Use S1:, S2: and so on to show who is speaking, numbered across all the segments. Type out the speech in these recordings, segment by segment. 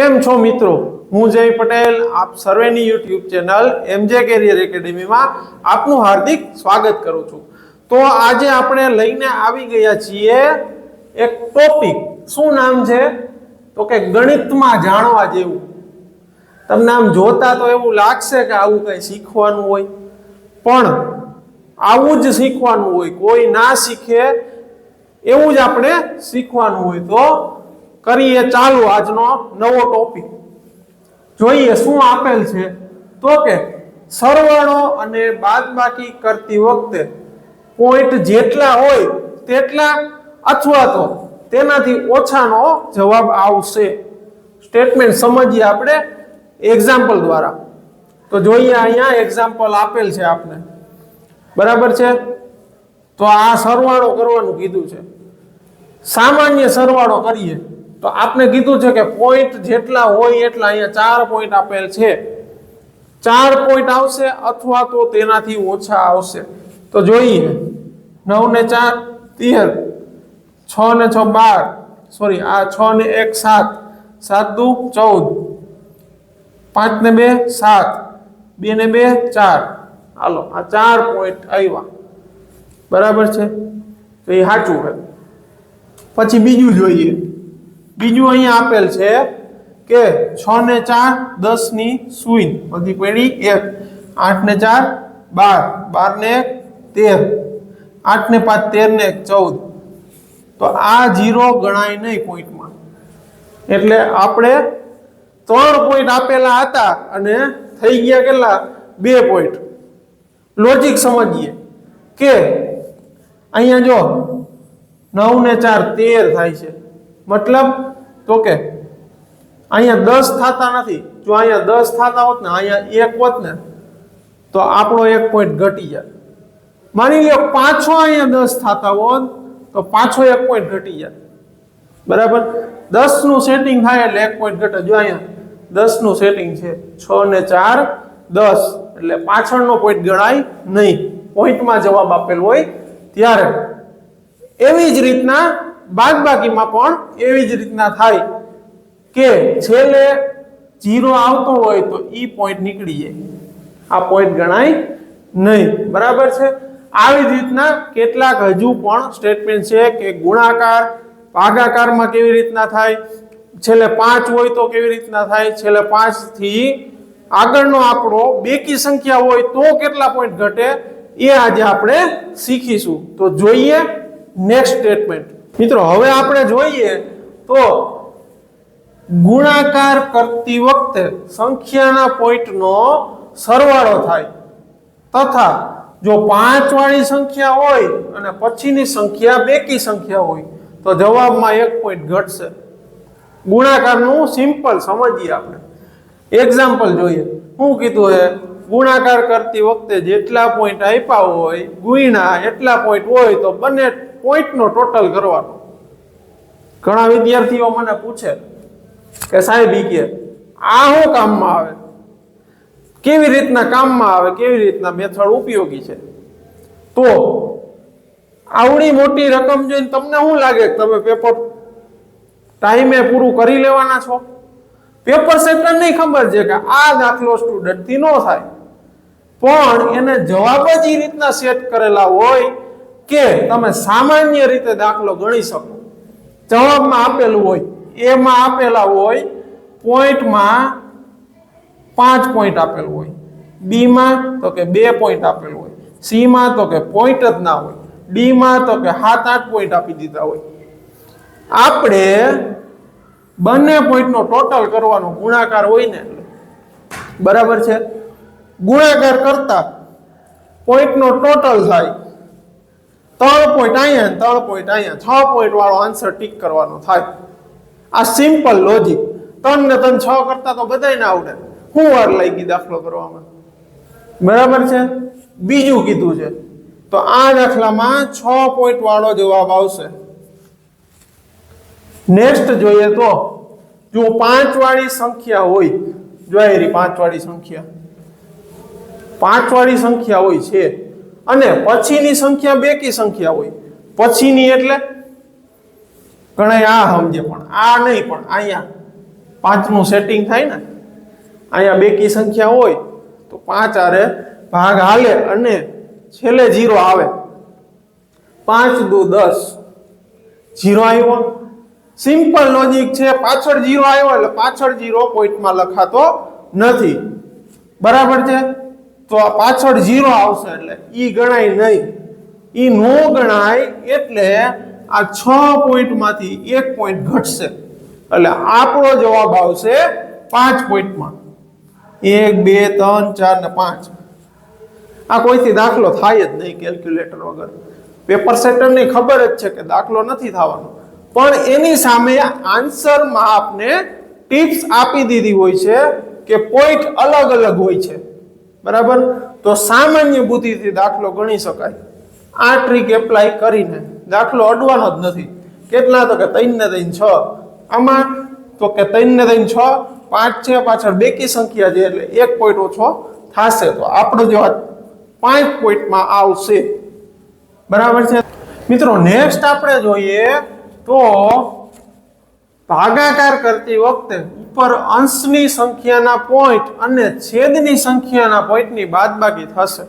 S1: કેમ છો મિત્રો? હું જય પટેલ, આપ સર્વેની યુટ્યુબ ચેનલ એમજે કેરિયર એકેડેમીમાં આપનું હાર્દિક સ્વાગત કરું છું. તો આજે આપણે લઈને આવી ગયા છીએ એક ટોપિક. શું નામ છે? તો કે ગણિતમાં જાણવા જેવું. તમને આમ જોતા તો એવું લાગશે કે આવું કંઈ શીખવાનું હોય. પણ આવું જ શીખવાનું હોય, કોઈ ના શીખે એવું જ આપણે શીખવાનું હોય તો કરીએ ચાલુ આજનો નવો ટોપિક જોઈએ શું આપેલ છે? તો કે સરવાળો અને બાદબાકી કરતી વખતે પોઈન્ટ જેટલા હોય તેટલા અથવા તો તેનાથી ઓછાનો જવાબ આવશે. સ્ટેટમેન્ટ સમજીએ આપણે એક્ઝામ્પલ દ્વારા. તો જોઈએ અહીંયા એક્ઝામ્પલ આપેલ છે આપને. બરાબર છે? તો આ સરવાળો કરવાનું કીધું છે. સામાન્ય સરવાળો કરીએ. તો આપને કીધું છે કે પોઈન્ટ જેટલા હોય એટલા અહીંયા ચાર પોઈન્ટ આપેલ છે. ચાર પોઈન્ટ આવશે અથવા તો તેનાથી ઓછા આવશે. તો જોઈએ. નવ ને ચાર તેર છ ને છ, બાર. સોરી આ છ ને એક, સાત. સાત દુ, ચૌદ. પાંચ ને બે, સાત. બે ને બે, ચાર. હાલો, આ ચાર પોઈન્ટ આવ્યા. બરાબર છે? તો એ સાચું હોય. પછી બીજું જોઈએ. બીજું અહીંયા આપેલ છે કે છ ને ચાર, દસની સુઈ બધી પેઢી એક. આઠ ને ચાર, બાર. બાર ને એક, તેર. આઠ ને પાંચ, તેર ને એક, ચૌદ. તો આ જીરો ગણાય નહીં પોઈન્ટમાં. એટલે આપણે ત્રણ પોઈન્ટ આપેલા હતા અને થઈ ગયા કેટલા? બે પોઈન્ટ. લોજિક સમજીએ કે અહીંયા જો નવ ને ચાર, તેર થાય છે. મતલબ તો કે અહીંયા દસ થતા નથી. જો અહીંયા દસ થતા હોત ને, અહીંયા એક હોત ને, તો આપણો એક પોઈન્ટ ઘટી જાય. માની લો પાછો અહીંયા દસ થતા હોત, તો પાછો એક પોઈન્ટ ઘટી જાય. બરાબર? દસનું સેટિંગ થાય એટલે એક પોઈન્ટ ઘટે. જો અહીંયા દસનું સેટિંગ છે, છ ને ચાર, દસ. એટલે પાછળનો પોઈન્ટ ગણાય નહીં. પોઈન્ટમાં જવાબ આપેલ હોય ત્યારે. એવી જ રીતના બાદબાકીમાં પણ એવી જ રીતના થાય કે છેલ્લે જીરો આવતો હોય તો ઈ પોઈન્ટ નીકળી જાય. આ પોઈન્ટ ગણાય નહીં. બરાબર છે? આવી જ રીતના કેટલાક હજુ પણ સ્ટેટમેન્ટ છે કે ગુણાકાર, ભાગાકારમાં કેવી રીતના થાય, છેલ્લે પાંચ હોય તો કેવી રીતના થાય, છેલ્લે પાંચથી આગળનો આંકડો બેકી સંખ્યા હોય તો કેટલા પોઈન્ટ ઘટે એ આજે આપણે શીખીશું. તો જોઈએ નેક્સ્ટ સ્ટેટમેન્ટ મિત્રો, હવે આપણે જોઈએ તો ગુણાકાર કરતી વખતે સંખ્યાના પોઈન્ટનો સરવાળો થાય. તથા જો પાંચ વાળી સંખ્યા હોય અને પછીની સંખ્યા બેકી સંખ્યા હોય, તો જવાબમાં એક પોઈન્ટ ઘટશે. ગુણાકારનું સિમ્પલ સમજીએ આપણે. એક્ઝામ્પલ જોઈએ. શું કીધું હે, ગુણાકાર કરતી વખતે જેટલા પોઈન્ટ આપ્યા હોય, ગુણ્યા એટલા પોઈન્ટ હોય, તો બંને પોઈન્ટનો ટોટલ કરવાનો. ઘણા વિદ્યાર્થીઓ મને પૂછે કે સાહેબ ઈ કે, આ શું કામમાં આવે? કેવી રીતના કામમાં આવે? કેવી રીતના મેથડ ઉપયોગી છે? તો આવડી મોટી રકમ જોઈને તમને શું લાગે કે તમે પેપર ટાઈમે પૂરું કરી લેવાના છો? પેપર સેટર નહીં ખબર છે કે આ દાખલો સ્ટુડન્ટથી ન થાય. પણ એને જવાબ જ એ રીતના સેટ કરેલા હોય કે તમે સામાન્ય રીતે દાખલો ગણી શકો. જવાબમાં આપેલું હોય, એમાં આપેલા હોય, પોઈન્ટમાં પાંચ પોઈન્ટ આપેલું હોય. બીમાં તો કે બે પોઈન્ટ આપેલું હોય. સીમાં તો કે પોઈન્ટ જ ના હોય. ડીમાં તો કે સાત આઠ પોઈન્ટ આપી દીધા હોય. આપણે બંને પોઈન્ટનો ટોટલ કરવાનો ગુણાકાર હોય ને, બરાબર છે? ગુણાકાર કરતા પોઈન્ટનો ટોટલ થાય ત્રણ પોઈન્ટ અહીંયા ત્રણ પોઈન્ટ અહીંયા છ પોઈન્ટ વાળો આન્સર ટીક કરવાનો થાય આ સિમ્પલ લોજિક ત્રણ ને ત્રણ છ કરતા તો બધાને આવડે. શું વાર લાગી દાખલો કરવામાં? બરાબર છે? બીજું કીધું છે. તો આ દાખલામાં છ પોઈન્ટ વાળો જવાબ આવશે. નેક્સ્ટ જોઈએ તો, જો પાંચ વાળી સંખ્યા હોય જોઈ પાંચ વાળી સંખ્યા. પાંચ વાળી સંખ્યા હોય છે. અને પછીની સંખ્યા બેકી સંખ્યા હોય. પછીની એટલે ઘણા આ સમજે પણ, આ નહીં પણ, અહીંયા પાંચનું સેટિંગ થાય ને, અહીંયા બેકી સંખ્યા હોય તો પાંચ આરે ભાગ હાલે અને છેલ્લે જીરો આવે. પાંચ દુ દસ, જીરો આવ્યો. સિમ્પલ લોજિક છે, પાછળ જીરો આવ્યો એટલે પાછળ જીરો પોઈન્ટમાં લખાતો નથી. બરાબર છે? તો આ પાછળ ઝીરો આવશે એટલે ઈ ગણાય નહીં. ઈ નો ગણાય એટલે આ છ પોઈન્ટમાંથી એક પોઈન્ટ ઘટશે. એટલે આપણો જવાબ આવશે પાંચ પોઈન્ટમાં એક, બે, ત્રણ, ચાર ને પાંચ. આ કોઈથી દાખલો થાય જ નહીં કેલ્ક્યુલેટર વગર. પેપર સેટરની ખબર જ છે કે દાખલો નથી થવાનો. પણ એની સામે આન્સરમાં આપને ટિપ્સ આપી દીધી હોય છે કે પોઈન્ટ અલગ અલગ હોય છે. બરાબર? તો સામાન્ય બુદ્ધિથી દાખલો ગણી શકાય. આ ટ્રીક એપ્લાય કરીને દાખલો અડવાનો જ નથી. કેટલા તો કે ત્રણ ને ત્રણ છ. આમાં તો કે ત્રણ ને ત્રણ છ, પાંચ છે, પાછળ બેકી સંખ્યા છે એટલે એક પોઈન્ટ ઓછો થશે. તો આપણો જવાબ પાંચ પોઈન્ટમાં આવશે. બરાબર છે? મિત્રો નેક્સ્ટ આપણે જોઈએ તો ભાગાકાર કરતી વખતે ઉપર અંશની સંખ્યાના પોઈન્ટ અને છેદની સંખ્યાના પોઈન્ટની બાદબાકી થશે.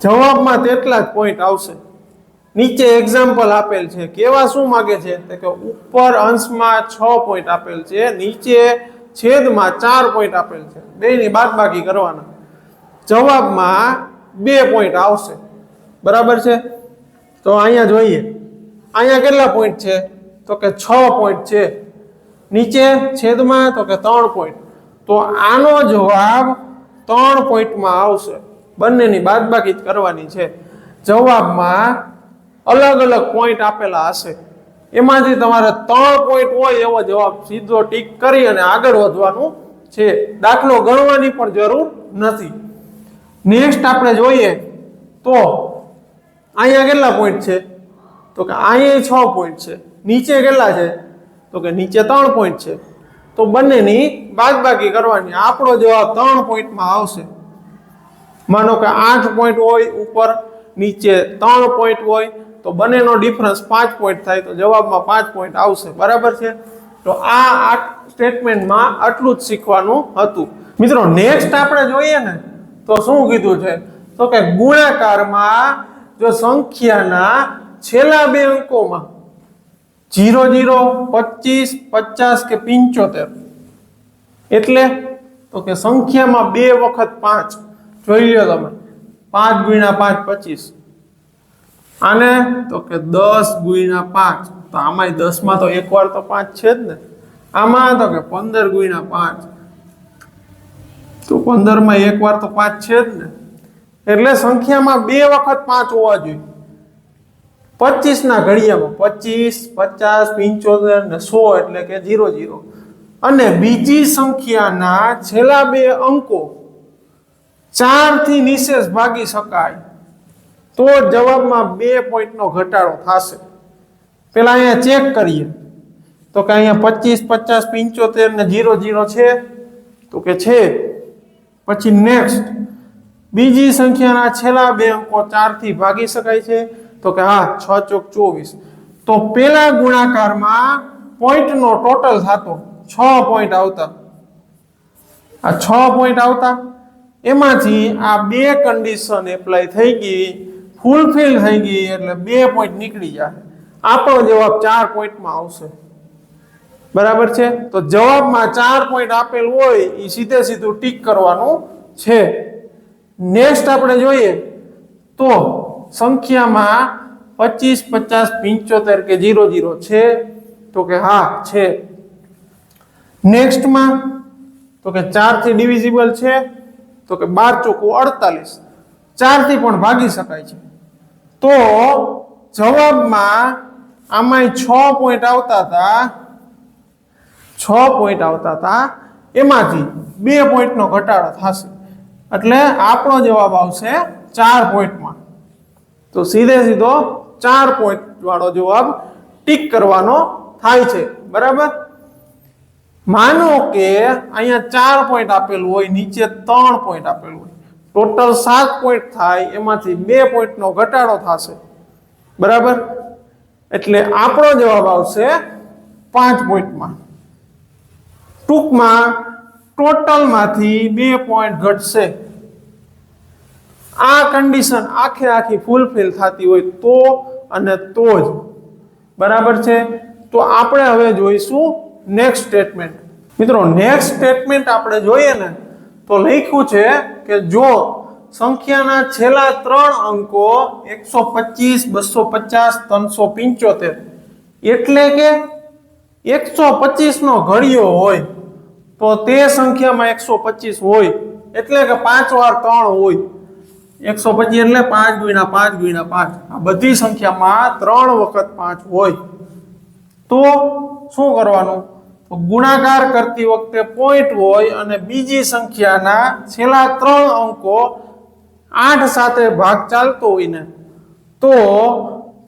S1: જવાબમાં તેટલા જ પોઈન્ટ આવશે. નીચે એક્ઝામ્પલ આપેલ છે. કેવા શું માગે છે? કે ઉપર અંશમાં છ પોઈન્ટ આપેલ છે, નીચે છેદમાં ચાર પોઈન્ટ આપેલ છે. બેની બાદબાકી કરવાના. જવાબમાં બે પોઈન્ટ આવશે. બરાબર છે? તો અહીંયા જોઈએ. અહીંયા કેટલા પોઈન્ટ છે? તો કે છ પોઈન્ટ છે. નીચે છેદમાં તો કે ત્રણ પોઈન્ટ તો આનો જવાબ ત્રણ પોઈન્ટમાં આવશે. બંનેની બાદબાકી કરવાની છે. જવાબમાં અલગ અલગ પોઈન્ટ આપેલા હશે. એમાંથી તમારે ત્રણ પોઈન્ટ હોય એવો જવાબ સીધો ટીક કરી અને આગળ વધવાનું છે. દાખલો ગણવાની પણ જરૂર નથી. નેક્સ્ટ આપણે જોઈએ તો અહીંયા કેટલા પોઈન્ટ છે? તો કે અહીંયા છ પોઈન્ટ છે. નીચે કેટલા છે. તો કે નીચે ત્રણ પોઈન્ટ છે. તો બંનેની બાદબાકી કરવાની આપણો જવાબ ત્રણ પોઈન્ટમાં આવશે. માનો કે આઠ પોઈન્ટ હોય ઉપર, નીચે ત્રણ પોઈન્ટ હોય, તો બંનેનો ડિફરન્સ પાંચ પોઈન્ટ થાય, તો જવાબમાં પાંચ પોઈન્ટ આવશે. બરાબર છે? તો આ સ્ટેટમેન્ટમાં આટલું જ શીખવાનું હતું. મિત્રો નેક્સ્ટ આપણે જોઈએ ને, તો શું કીધું છે? તો કે ગુણાકારમાં જો સંખ્યાના છેલ્લા બે અંકોમાં જીરો જીરો પચીસ, પચાસ કે પિંચોતેર. એટલે તો કે સંખ્યામાં બે વખત પાંચ. જોઈ લો તમે. પાંચ ગુણ્યા પાંચ, પચીસ. આને તો કે દસ ગુણ્યા પાંચ. તો આમાંય દસમાં તો એક વાર તો પાંચ છે જ ને. આમાં તો કે પંદર ગુણ્યા પાંચ. તો પંદરમાં એક વાર તો પાંચ છે જ ને. એટલે સંખ્યામાં બે વખત પાંચ હોવા જોઈએ. પચીસ ના ઘડિયામાં પચીસ, પચાસ, પંચોતેર ને સો એટલે કે જીરો જીરો અને બીજી સંખ્યાના છેલ્લા બે અંકો ચારથી નિશેષ ભાગી શકાય. તો જવાબમાં બે પોઈન્ટનો ઘટાડો થશે. પેલા અહીંયા ચેક કરીએ. તો કે અહીંયા પચીસ, પચાસ, પંચોતેર ને જીરો જીરો છે. તો કે છે. પછી નેક્સ્ટ. બીજી સંખ્યાના છેલ્લા બે અંકો ચારથી ભાગી શકાય છે. તો કે હા, છ ચોક ચોવીસ. તો પેલા ગુણાકારમાં પોઈન્ટનો ટોટલ થતો છ પોઈન્ટ આવતા. આ છ પોઈન્ટ આવતા. એમાંથી આ બે કન્ડિશન એપ્લાય થઈ ગઈ ફૂલફિલ થઈ ગઈ, એટલે બે પોઈન્ટ નીકળી જાય. આપણો જવાબ ચાર પોઈન્ટમાં આવશે. બરાબર છે? તો જવાબમાં ચાર પોઈન્ટ આપેલ હોય એ સીધે સીધું ટીક કરવાનું છે. નેક્સ્ટ આપણે જોઈએ. તો સંખ્યામાં પચીસ, પચાસ, પંચોતેર કે જીરો જીરો છે? તો કે હા, છે. નેક્સ્ટમાં તો કે ચારથી ડિવિઝિબલ છે, તો કે બાર ચોખ્ખું અડતાલીસ. ચારથી પણ ભાગી શકાય છે. તો જવાબમાં આમાંય છ પોઈન્ટ આવતા હતા, છ પોઈન્ટ આવતા હતા, એમાંથી બે પોઈન્ટનો ઘટાડો થશે. એટલે આપણો જવાબ આવશે ચાર પોઈન્ટમાં તો સીધે સીધો ચાર પોઈન્ટ વાળો જવાબ ટીક કરવાનો થાય છે. બરાબર? માનો કે અહીંયા ચાર પોઈન્ટ આપેલું હોય, નીચે ત્રણ પોઈન્ટ આપેલું હોય. ટોટલ સાત પોઈન્ટ થાય, એમાંથી બે પોઈન્ટનો ઘટાડો થશે. બરાબર? એટલે આપણો જવાબ આવશે પાંચ પોઈન્ટમાં ટૂંકમાં ટોટલમાંથી બે પોઈન્ટ ઘટશે. આ કન્ડિશન આખે આખી ફૂલફિલ થતી હોય તો અને તો જ. બરાબર છે? તો આપણે હવે જોઈશું નેક્સ્ટ સ્ટેટમેન્ટ મિત્રો નેક્સ્ટ સ્ટેટમેન્ટ આપણે જોઈએ ને, તો લખ્યું છે કે જો સંખ્યાના છેલ્લા ત્રણ અંકો એકસો પચીસ, બસો પચાસ, ત્રણસો પંચોતેર, એટલે કે એકસો પચીસ નો ઘડિયો હોય, તો તે સંખ્યામાં એકસો પચીસ હોય, એટલે કે પાંચ વાર ત્રણ હોય એકસો પચીસ એટલે પાંચ ગુણ્યા પાંચ ગુણ્યા પાંચ. આ બધી સંખ્યામાં ત્રણ વખત પાંચ હોય. તો શું કરવાનું? ગુણાકાર કરતી વખતે પોઈન્ટ હોય અને બીજી સંખ્યાના છેલ્લા ત્રણ અંકો આઠ સાથે ભાગ ચાલતો હોય ને, તો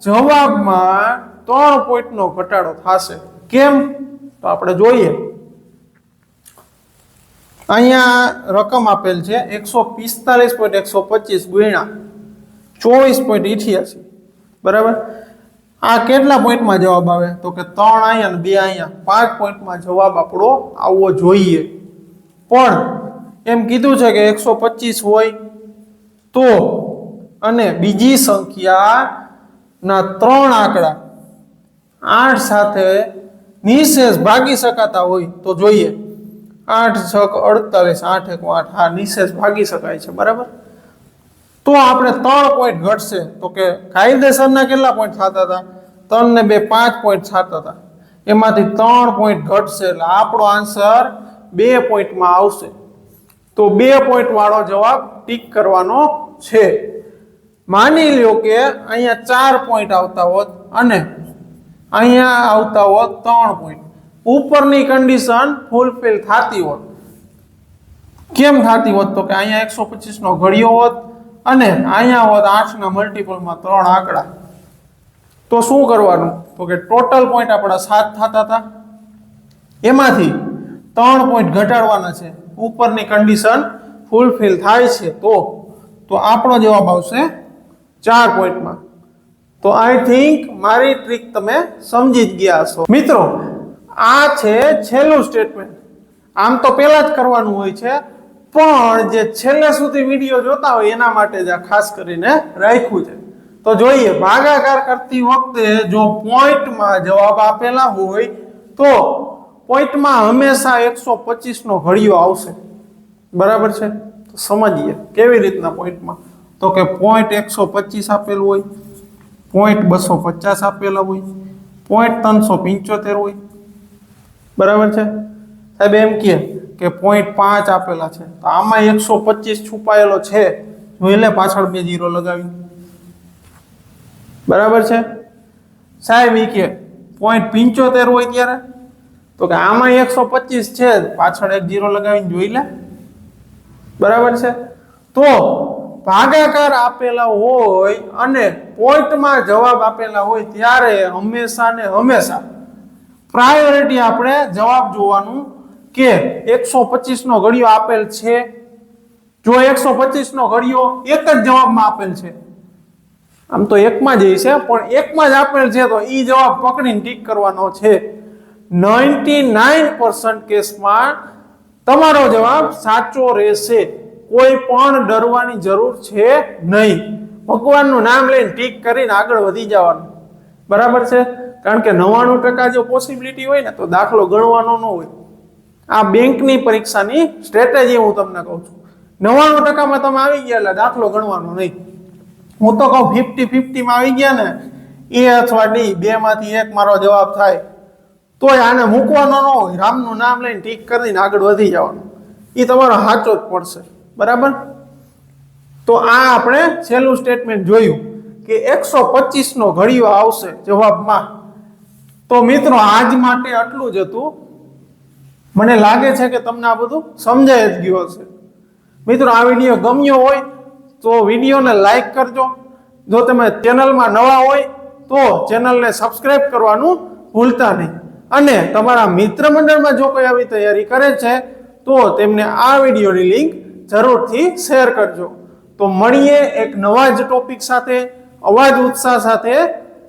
S1: જવાબમાં ત્રણ પોઈન્ટનો ઘટાડો થશે. કેમ? તો આપણે જોઈએ. અહીંયા રકમ આપેલ છે એકસો પિસ્તાલીસ પોઈન્ટ એકસો પચીસ ગુણ્યા ચોવીસ પોઈન્ટ ઇઠ્યાસી. બરાબર? આ કેટલા પોઈન્ટમાં જવાબ આવે? તો કે ત્રણ અહીંયા બે અહીંયા. પાંચ પોઈન્ટમાં જવાબ આપણો આવવો જોઈએ. પણ એમ કીધું છે કે એકસો પચીસ હોય તો અને બીજી સંખ્યાના ત્રણ આંકડા આઠ સાથે નિશેષ ભાગી શકાતા હોય તો જોઈએ. આઠ છક અડતાલીસ આઠ એક આઠ. હા નિશેષ ભાગી શકાય છે, બરાબર? તો આપણે ત્રણ પોઈન્ટ ઘટશે. તો કે કાયદેસરના કેટલા પોઈન્ટ થતા હતા? ત્રણ ને બે પાંચ પોઈન્ટ થતા હતા. એમાંથી ત્રણ પોઈન્ટ ઘટશે એટલે આપણો આન્સર બે પોઈન્ટમાં આવશે. તો બે પોઈન્ટ વાળો જવાબ ટીક કરવાનો છે. માની લ્યો કે અહીંયા ચાર પોઈન્ટ આવતા હોત અને અહીંયા આવતા હોત ત્રણ પોઈન્ટ ઉપરની કન્ડિશન ફૂલફિલ થતી હોત. કેમ થતી હોત? તો કે અહીંયા એકસો પચીસ નો ઘડિયો હોત અને અહીંયા હોત આઠના મલ્ટિપલમાં ત્રણ આંકડા. તો શું કરવાનું? તો કે ટોટલ પોઈન્ટ આપણા સાત થતા હતા. એમાંથી ત્રણ પોઈન્ટ ઘટાડવાના છે. ઉપરની કન્ડિશન ફૂલફિલ થાય છે તો? તો આપણો જવાબ આવશે ચાર પોઈન્ટમાં તો આઈ થિંક મારી ટ્રીક તમે સમજી જ ગયા હશો. મિત્રો આ છે છેલ્લું સ્ટેટમેન્ટ આમ તો પહેલા જ કરવાનું હોય છે, પણ જે છેલ્લે સુધી વીડિયો જોતા હોય એના માટે જ આ ખાસ કરીને રાખ્યું છે. તો જોઈએ, ભાગાકાર કરતી વખતે જો પોઈન્ટમાં જવાબ આપેલા હોય, તો પોઈન્ટમાં હંમેશા એકસો પચીસનો ઘડિયો આવશે. બરાબર છે? તો સમજીએ, કેવી રીતના પોઈન્ટમાં? તો કે પોઈન્ટ એકસો પચીસ આપેલું હોય, પોઈન્ટ બસો પચાસ આપેલા હોય, પોઈન્ટ ત્રણસો પંચોતેર હોય બરાબર છે? સાહેબ, એમ કહે કે પોઈન્ટ પાંચ આપેલા છે. તો આમાં એકસો પચીસ છુપાયેલો છે. જોઈ લે પાછળ બે જીરો લગાવી. બરાબર છે? સાહેબ એ કે પોઈન્ટ પંચોતેર હોય ત્યારે? તો કે આમાં એકસો પચીસ છે. પાછળ એક જીરો લગાવીને જોઈ લે. બરાબર છે? તો ભાગાકાર આપેલા હોય અને પોઈન્ટમાં જવાબ આપેલા હોય ત્યારે હંમેશા ને હંમેશા પ્રાયોરિટી આપણે જવાબ જોવાનું કે એકસો નો ઘડિયો આપેલ છે. જો એકસો નો ઘડિયો એક જ જવાબમાં આપેલ છે. આમ તો એકમાં જ છે, પણ એકમાં જ આપેલ છે તો એ જવાબ પકડીને ટીક કરવાનો છે. નાઇન્ટી નાઇન પર્સન્ટ કેસમાં તમારો જવાબ સાચો રહેશે. કોઈ પણ ડરવાની જરૂર છે નહીં. ભગવાનનું નામ લઈને ટીક કરીને આગળ વધી જવાનું. બરાબર છે? કારણ કે નવ્વાણું ટકા જો પોસિબિલિટી હોય ને તો દાખલો ગણવાનો ન હોય. આ બેંકની પરીક્ષાની સ્ટ્રેટેજી હું તમને કહું છું. નવ્વાણું ટકામાં તમે આવી ગયા એટલે દાખલો ગણવાનો નહીં. હું તો કહું ફિફ્ટી ફિફ્ટીમાં આવી ગયા ને, એ અથવા ડી, બેમાંથી એક મારો જવાબ થાય. તોય આને મૂકવાનો ન હોય. રામનું નામ લઈને ટીક કરીને આગળ વધી જવાનું. એ તમારો સાચો જ પડશે. બરાબર? તો આ આપણે છેલ્લું સ્ટેટમેન્ટ જોયું કે એકસો પચીસનો ઘડિયો આવશે જવાબમાં. તો મિત્રો, આજ માટે આટલું જ હતું. મને લાગે છે કે તમને આ બધું સમજાય જ ગયું હશે. મિત્રો, આ વીડિયો ગમ્યો હોય તો વિડીયોને લાઈક કરજો. જો તમે ચેનલમાં નવા હોય તો ચેનલને સબસ્ક્રાઈબ કરવાનું ભૂલતા નહીં. અને તમારા મિત્ર મંડળમાં જો કોઈ આવી તૈયારી કરે છે, તો તેમને આ વિડીયોની લિંક જરૂરથી શેર કરજો. તો મળીએ એક નવા જ ટોપિક સાથે, અવાજ ઉત્સાહ સાથે